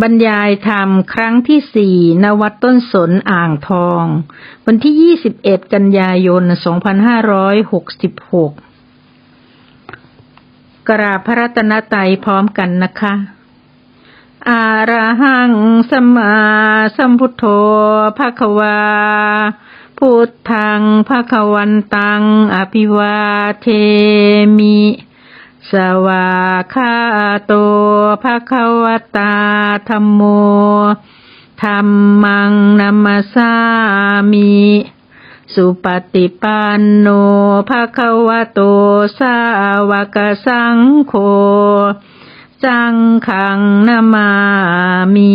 บรรยายธรรมครั้งที่สี่ณวัดต้นสนอ่างทอง วันที่ 21 กันยายน 2566 กราบพระรัตนตรัยพร้อมกันนะคะ อาระหังสมมาสัมพุทโธภะคะวา พุทธังภะคะวันตัง อภิวาเทมิ สวาคาโตภะคะวตาธรรมโมธรรมังนัมสสามิ สุปฏิปันโนภะคะวะโตสาวกสังโฆ สังฆังนามามิ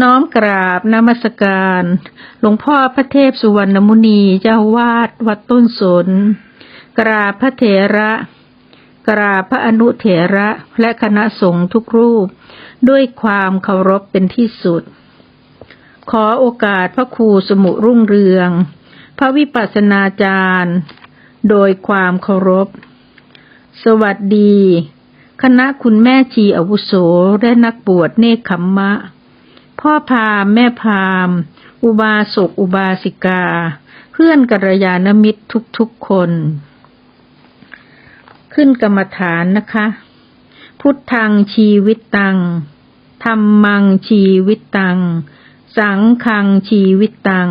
น้อมกราบนมัสการ หลวงพ่อพระเทพสุวรรณมุนีเจ้าวาดวัดต้นสน กราบพระเถระ กราบพระอนุเถระและคณะสงฆ์ทุกรูป ด้วยความเคารพเป็นที่สุด ขอโอกาสพระครูสมุรุ่งเรือง พระวิปัสสนาจารย์ โดยความเคารพ สวัสดี คณะคุณแม่ชีอาวุโสและนักบวชเนคขมมะ พ่อพามแม่พามอุบาสกอุบาสิกา เพื่อนกัลยาณมิตรทุกๆคน ขึ้นกรรมฐานนะคะ พุทธังชีวิตตังธรรมังชีวิตตัง สังคังชีวิตตัง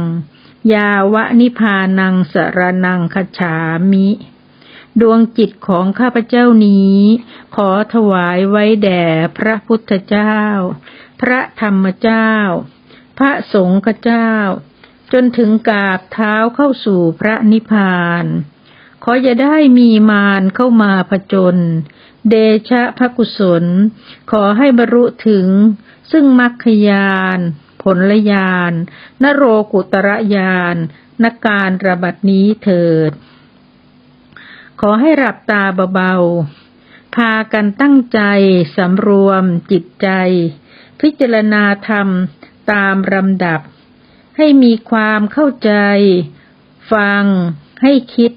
ยาวะนิพานังสรนังคจฉามิ ดวงจิตของข้าพเจ้านี้ ขอถวายไว้แด่พระพุทธเจ้า พระธรรมเจ้า พระสงฆ์เจ้า จนถึงกาบเท้าเข้าสู่พระนิพพาน ขออย่าได้มีมารเข้ามาผจญเดชะพระกุศล ขอให้บรรลุถึง ซึ่งมรรคยาน ผลยาน นโรกุตระยานนการระบัดนี้เถิด ขอให้หลับตาเบาๆ พากันตั้งใจสำรวมจิตใจ พิจารณาธรรมตามลำดับ ให้มีความเข้าใจ ฟัง ให้คิด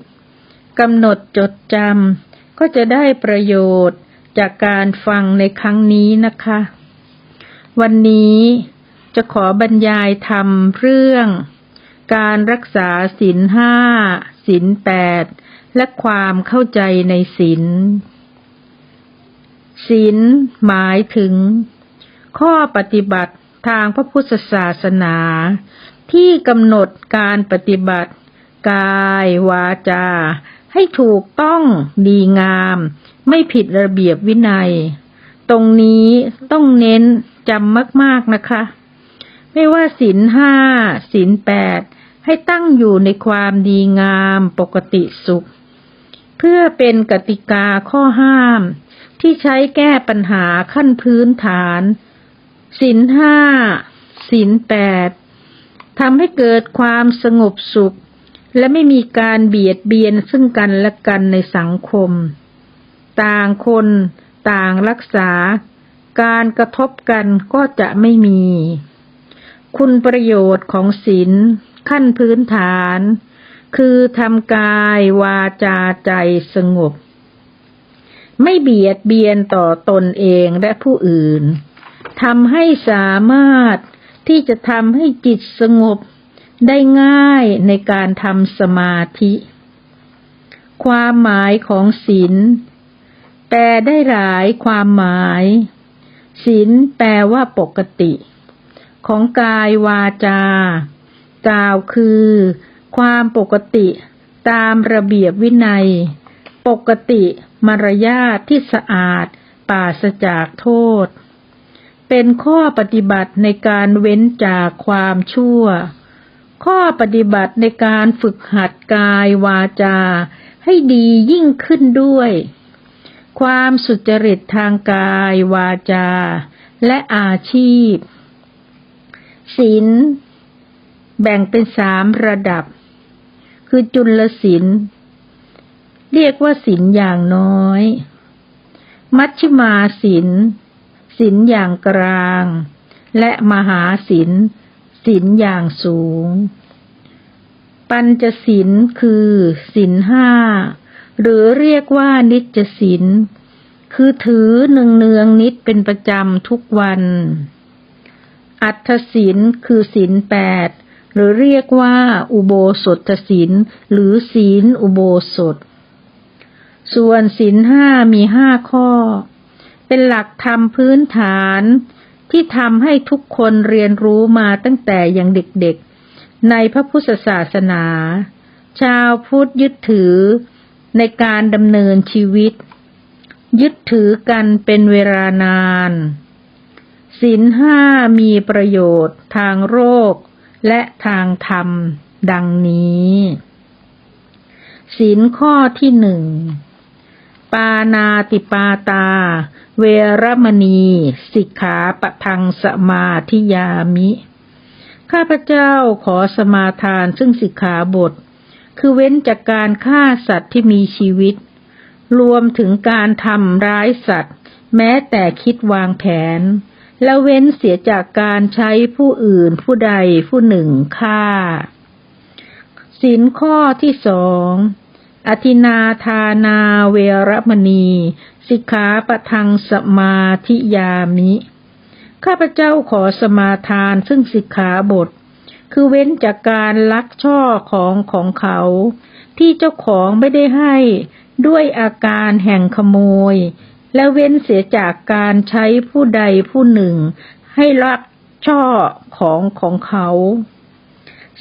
กำหนดจดจำก็จะได้ประโยชน์จากการฟังในครั้งนี้นะคะ วันนี้จะขอบรรยายธรรมเรื่อง การรักษาศีลห้าศีลแปด และความเข้าใจในศีล ศีลหมายถึง ข้อปฏิบัติทางพระพุทธศาสนา ที่กำหนดการปฏิบัติ กาย วาจา ให้ถูกต้องดีงาม ไม่ผิดระเบียบวินัย ตรงนี้ต้องเน้นจำมาก ๆนะคะ ไม่ว่าศีลห้าศีลแปดให้ตั้งอยู่ในความดีงามปกติสุข เพื่อเป็นกติกาข้อห้าม ที่ใช้แก้ปัญหาขั้นพื้นฐานศีลห้าศีลแปดทำให้เกิดความสงบสุข และไม่มีการเบียดเบียนซึ่งกันและกันในสังคม ต่างคนต่างรักษา การกระทบกันก็จะไม่มี คุณประโยชน์ของศีลขั้นพื้นฐาน คือทำกายวาจาใจสงบ ไม่เบียดเบียนต่อตนเองและผู้อื่นทำให้สามารถที่จะทำให้จิตสงบได้ง่ายในการทำสมาธิ ความหมายของศีลแปลได้หลายความหมายศีลแปลว่าปกติ ของกายวาจา กล่าวคือ ความปกติตามระเบียบวินัย ปกติมารยาทที่สะอาดปราศจากโทษ เป็นข้อปฏิบัติในการเว้นจากความชั่ว ข้อปฏิบัติในการฝึกหัดกายวาจา ให้ดียิ่งขึ้นด้วย ความสุจริตทางกายวาจา และอาชีพศีลแบ่งเป็นสามระดับ คือจุลศีลเรียกว่าศีลอย่างน้อย มัชฌิมาศีลศีลอย่างกลาง และมหาศีลศีลอย่างสูง ปัญจศีลคือศีลห้าหรือเรียกว่านิจศีลคือถือเนืองเนืองนิดเป็นประจำทุกวัน อัตถศีลคือศีลแปด หรือเรียกว่า อุโบสถศีลหรือศีลอุโบสถ ส่วนศีลห้ามีห้าข้อ เป็นหลักธรรมพื้นฐานที่ทำให้ทุกคนเรียนรู้มาตั้งแต่ยังเด็กๆ ในพระพุทธศาสนา ชาวพุทธยึดถือในการดำเนินชีวิต ยึดถือกันเป็นเวลานานศีลห้ามีประโยชน์ทางโรค และทางธรรม ดังนี้ศีลข้อที่หนึ่ง ปานาติปาตา เวรมณี สิกขาปะทังสมาธิยามิ ข้าพเจ้าขอสมาทานซึ่งสิกขาบท คือเว้นจากการฆ่าสัตว์ที่มีชีวิต รวมถึงการทำร้ายสัตว์ แม้แต่คิดวางแผน และเว้นเสียจากการใช้ผู้อื่นผู้ใดผู้หนึ่งฆ่าศีลข้อที่สองอธินาทานาเวรมณี สิกขาปะทังสมาธิยามิ ข้าพเจ้าขอสมาทานซึ่งสิกขาบท คือเว้นจากการลักช่อของของเขา ที่เจ้าของไม่ได้ให้ด้วยอาการแห่งขโมย และเว้นเสียจากการใช้ผู้ใดผู้หนึ่ง ให้ลักช่อของของเขา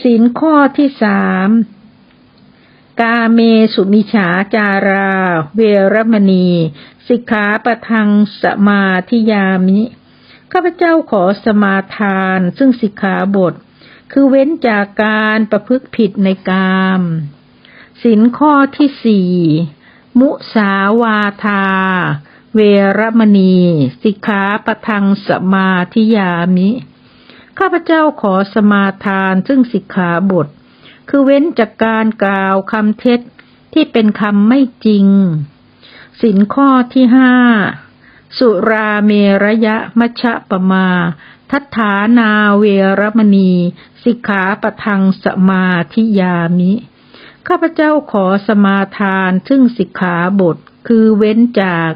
ศีลข้อที่สามกาเมสุมิฉาจารา เวรมณี สิกขาประทังสมาธิยามิ ข้าพเจ้าขอสมาทาน ซึ่งสิกขาบท คือเว้นจากการประพฤติผิดในกามศีลข้อที่สี่มุสาวาทา เวรมณี สิกขาปทังสมาธิยามิ ข้าพเจ้าขอสมาทานซึ่งสิกขาบท คือเว้นจากการกล่าวคำเท็จที่เป็นคำไม่จริง สินข้อที่ห้า สุราเมระยะมัชะปมา ทัฏฐานาเวรมณี สิกขาปทังสมาธิยามิ ข้าพเจ้าขอสมาทานซึ่งสิกขาบทคือเว้นจาก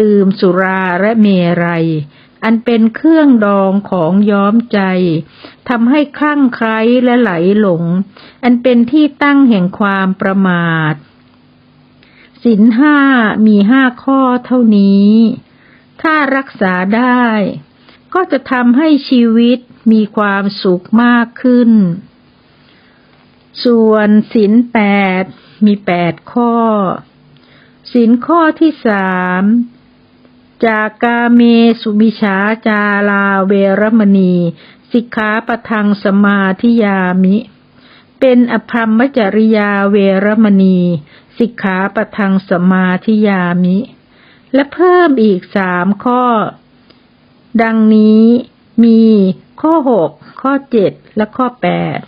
ดื่มสุราและเมรัย อันเป็นเครื่องดองของย้อมใจทำให้คลั่งไคล้และไหลหลง อันเป็นที่ตั้งแห่งความประมาทศีลห้ามีห้าข้อเท่านี้ ถ้ารักษาได้ ก็จะทำให้ชีวิตมีความสุขมากขึ้น ส่วนศีลแปดมีแปดข้อศีลข้อที่สาม จากกาเมสุมิชาจาลาเวรมณี สิกขาปทังสมาธิยามิ เป็นอภรรมจริยาเวรมณี สิกขาปทังสมาธิยามิ และเพิ่มอีกสามข้อ ดังนี้มีข้อหกข้อเจ็ดและข้อแปด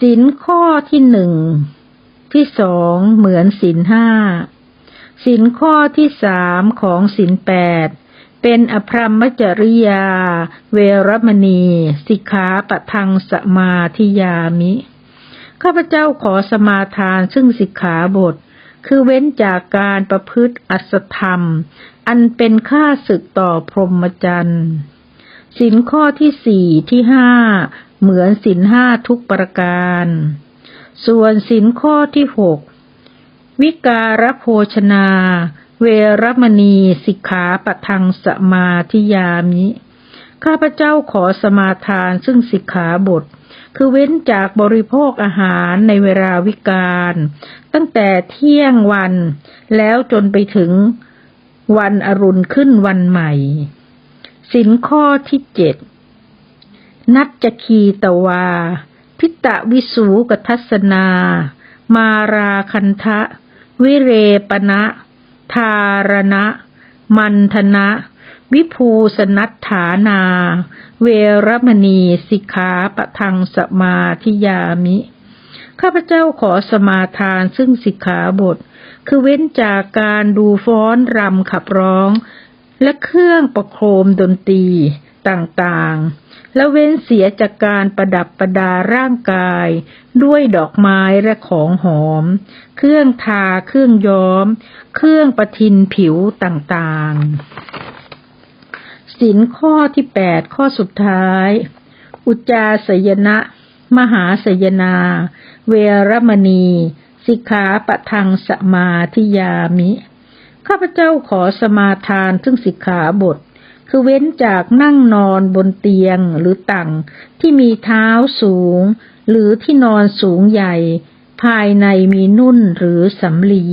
สินข้อที่หนึ่งที่สองเหมือนสินห้า สินข้อที่สามของสินแปดเป็นอภรรมจริยา เวรมณี สิกขาปะทังสมาธิยามิ ข้าพเจ้าขอสมาทานซึ่งสิกขาบท คือเว้นจากการประพฤติอัศธรรม อันเป็นค่าศึกต่อพรหมจรรย์สินข้อที่สี่ที่ห้าเหมือนสินห้าทุกประการ ส่วนสินข้อที่หก วิการโภชนา เวรมณีสิกขาปะทังสมาธิยามิ ข้าพเจ้าขอสมาทานซึ่งสิกขาบท คือเว้นจากบริโภคอาหารในเวลาวิกาลตั้งแต่เที่ยงวัน แล้วจนไปถึงวันอรุณขึ้นวันใหม่สินข้อที่เจ็ดนัจจคีตวา พิตะวิสูกทัศนา มาราคันทะ วิเรปณะทารณะ มันธนะ วิภูสนัตฐานา เวรมณีสิกขาปะทังสมาธิยามิ ข้าพเจ้าขอสมาทานซึ่งสิกขาบท คือเว้นจากการดูฟ้อนรำขับร้อง และเครื่องประโคมดนตรีต่างๆ และเว้นเสียจากการประดับประดาร่างกาย ด้วยดอกไม้และของหอม เครื่องทาเครื่องย้อม เครื่องประทินผิวต่างๆสินข้อที่แปดข้อสุดท้าย อุจจาสยนะ มหาสยนา เวรมณี สิกขาปะทังสมาธิยามิ ข้าพเจ้าขอสมาทานซึ่งสิกขาบท คือเว้นจากนั่งนอนบนเตียงหรือตั่งที่มีเท้าสูง หรือที่นอนสูงใหญ่ ภายในมีนุ่นหรือสำลี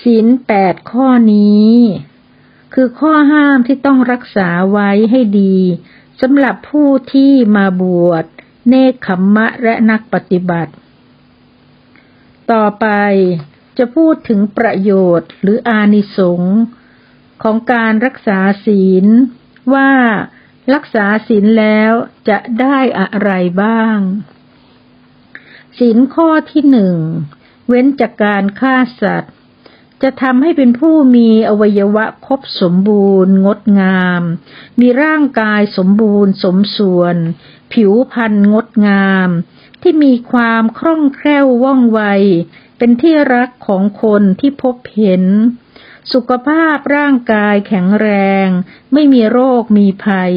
ศีลแปดข้อนี้ คือข้อห้ามที่ต้องรักษาไว้ให้ดีสำหรับผู้ที่มาบวช เนคขมมะและนักปฏิบัติ ต่อไปจะพูดถึงประโยชน์หรืออานิสงส์ ของการรักษาศีล ว่ารักษาศีลแล้วจะได้อะไรบ้างศีลข้อที่หนึ่งเว้นจากการฆ่าสัตว์ จะทำให้เป็นผู้มีอวัยวะครบสมบูรณ์ งดงาม มีร่างกายสมบูรณ์ สมส่วน ผิวพรรณงดงาม ที่มีความคล่องแคล่วว่องไว เป็นที่รักของคนที่พบเห็น สุขภาพร่างกายแข็งแรง ไม่มีโรคมีภัย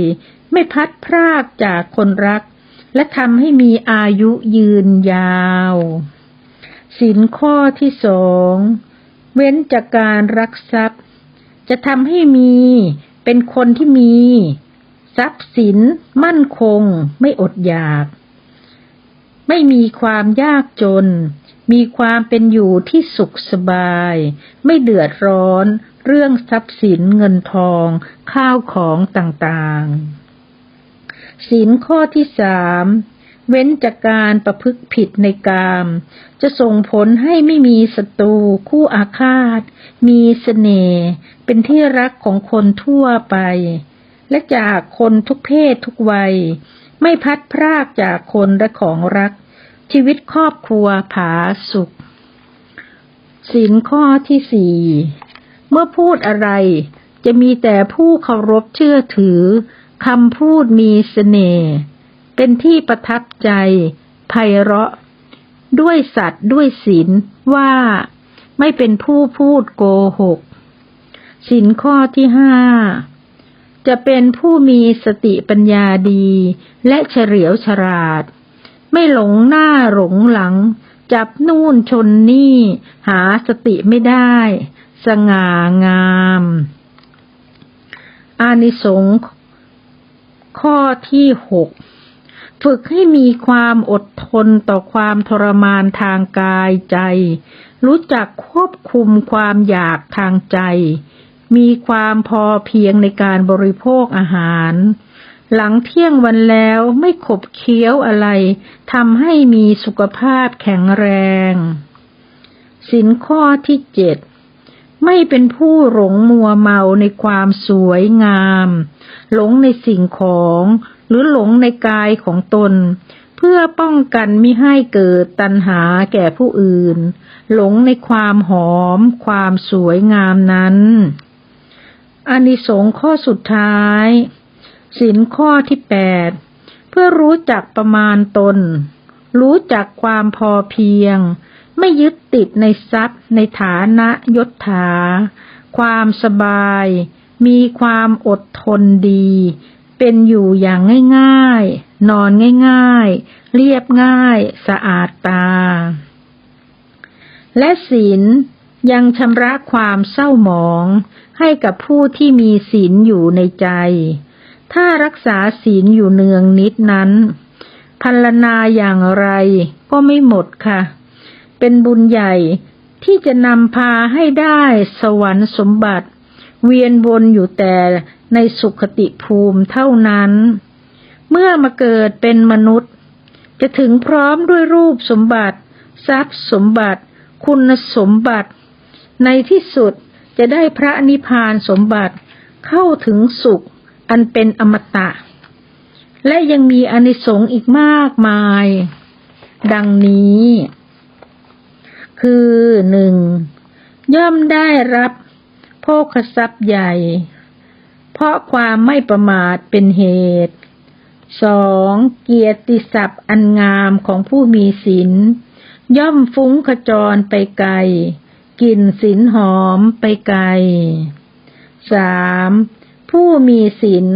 ไม่พัดพรากจากคนรัก และทำให้มีอายุยืนยาวสินข้อที่สองเว้นจากการรักทรัพย์ จะทำให้มีเป็นคนที่มี ทรัพย์สินมั่นคงไม่อดอยาก ไม่มีความยากจน มีความเป็นอยู่ที่สุขสบาย ไม่เดือดร้อน เรื่องทรัพย์สินเงินทอง ข้าวของต่างๆศีลข้อที่สามเว้นจากการประพฤติผิดในกาม จะส่งผลให้ไม่มีศัตรูคู่อาฆาต มีเสน่ห์เป็นที่รักของคนทั่วไป และจากคนทุกเพศทุกวัย ไม่พัดพรากจากคนและของรัก ชีวิตครอบครัวผาสุขศีลข้อที่สี่เมื่อพูดอะไร จะมีแต่ผู้เคารพเชื่อถือคำพูดมีเสน่ห์เป็นที่ประทับใจไพเราะ ด้วยสัตว์ด้วยศีลว่าไม่เป็นผู้พูดโกหกศีลข้อที่ห้าจะเป็นผู้มีสติปัญญาดีและเฉลียวฉลาด ไม่หลงหน้าหลงหลัง จับนู่นชนนี่ หาสติไม่ได้ สง่างาม อานิสงส์ข้อที่หกฝึกให้มีความอดทนต่อความทรมานทางกายใจ รู้จักควบคุมความอยากทางใจ มีความพอเพียงในการบริโภคอาหาร หลังเที่ยงวันแล้วไม่ขบเคี้ยวอะไรทำให้มีสุขภาพแข็งแรง สินข้อที่เจ็ดไม่เป็นผู้หลงมัวเมาในความสวยงาม หลงในสิ่งของ หรือหลงในกายของตน เพื่อป้องกันมิให้เกิดตัณหาแก่ผู้อื่น หลงในความหอม ความสวยงามนั้นอานิสงส์ข้อสุดท้าย สินข้อที่แปดเพื่อรู้จักประมาณตน รู้จักความพอเพียง ไม่ยึดติดในทรัพย์ในฐานะยศถา ความสบาย มีความอดทนดี เป็นอยู่อย่างง่ายๆ นอนง่ายๆ เรียบง่าย สะอาดตา และศีลยังชำระความเศร้าหมอง ให้กับผู้ที่มีศีลอยู่ในใจ ถ้ารักษาศีลอยู่เนืองนิดนั้นพัลนาอย่างไรก็ไม่หมดค่ะ เป็นบุญใหญ่ที่จะนำพาให้ได้สวรรค์สมบัติ เวียนวนอยู่แต่ในสุขติภูมิเท่านั้น เมื่อมาเกิดเป็นมนุษย์ จะถึงพร้อมด้วยรูปสมบัติ ทรัพย์สมบัติ คุณสมบัติ ในที่สุดจะได้พระนิพพานสมบัติเข้าถึงสุข อันเป็นอมตะ และยังมีอนิสงส์อีกมากมาย ดังนี้ คือหนึ่งย่อมได้รับโภคทรัพย์ใหญ่ เพราะความไม่ประมาทเป็นเหตุสองเกียรติศัพท์อันงามของผู้มีศีลย่อมฟุ้งขจรไปไกลกลิ่นศีลหอมไปไกลสาม ผู้มีศีล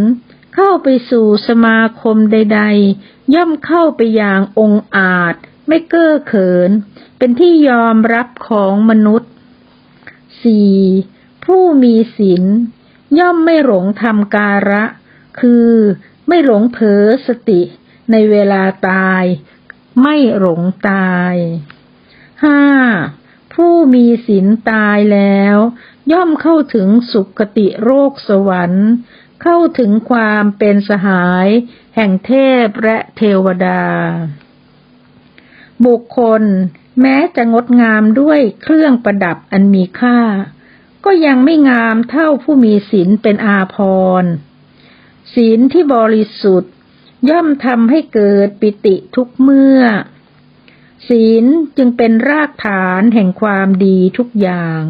เข้าไปสู่สมาคมใด ๆ ย่อมเข้าไปอย่างองอาจ ไม่เก้อเขิน เป็นที่ยอมรับของมนุษย์สี่ผู้มีศีลย่อมไม่หลงทำการะ คือไม่หลงเผลอสติในเวลาตาย ไม่หลงตายห้า ผู้มีศีลตายแล้ว ย่อมเข้าถึงสุคติโรคสวรรค์ เข้าถึงความเป็นสหาย แห่งเทพและเทวดา บุคคลแม้จะงดงามด้วยเครื่องประดับอันมีค่า ก็ยังไม่งามเท่าผู้มีศีลเป็นอาภรณ์ศีลที่บริสุทธิ์ ย่อมทำให้เกิดปิติทุกเมื่อ ศีลจึงเป็นรากฐานแห่งความดีทุกอย่าง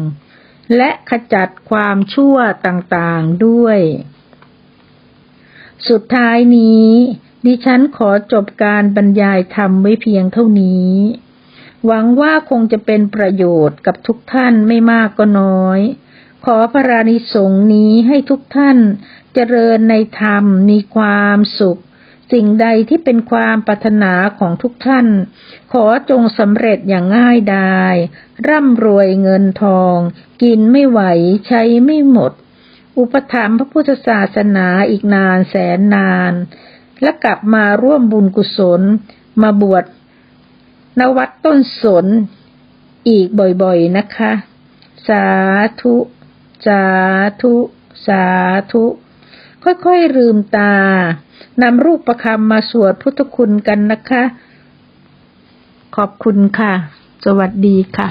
และขจัดความชั่วต่างๆด้วย สุดท้ายนี้ ดิฉันขอจบการบรรยายธรรมไว้เพียงเท่านี้ หวังว่าคงจะเป็นประโยชน์กับทุกท่านไม่มากก็น้อย ขอพระรานิสงส์นี้ให้ทุกท่านเจริญในธรรมมีความสุข สิ่งใดที่เป็นความปรารถนาของทุกท่าน ขอจงสำเร็จอย่างง่ายดาย ร่ำรวยเงินทอง กินไม่ไหวใช้ไม่หมด อุปถัมภ์พระพุทธศาสนาอีกนานแสนนาน และกลับมาร่วมบุญกุศล มาบวชนวัดต้นสนอีกบ่อยๆนะคะ สาธุ สาธุ สาธุ ค่อยๆลืมตา นำรูปประคำมาสวดพุทธคุณกันนะคะ ขอบคุณค่ะ สวัสดีค่ะ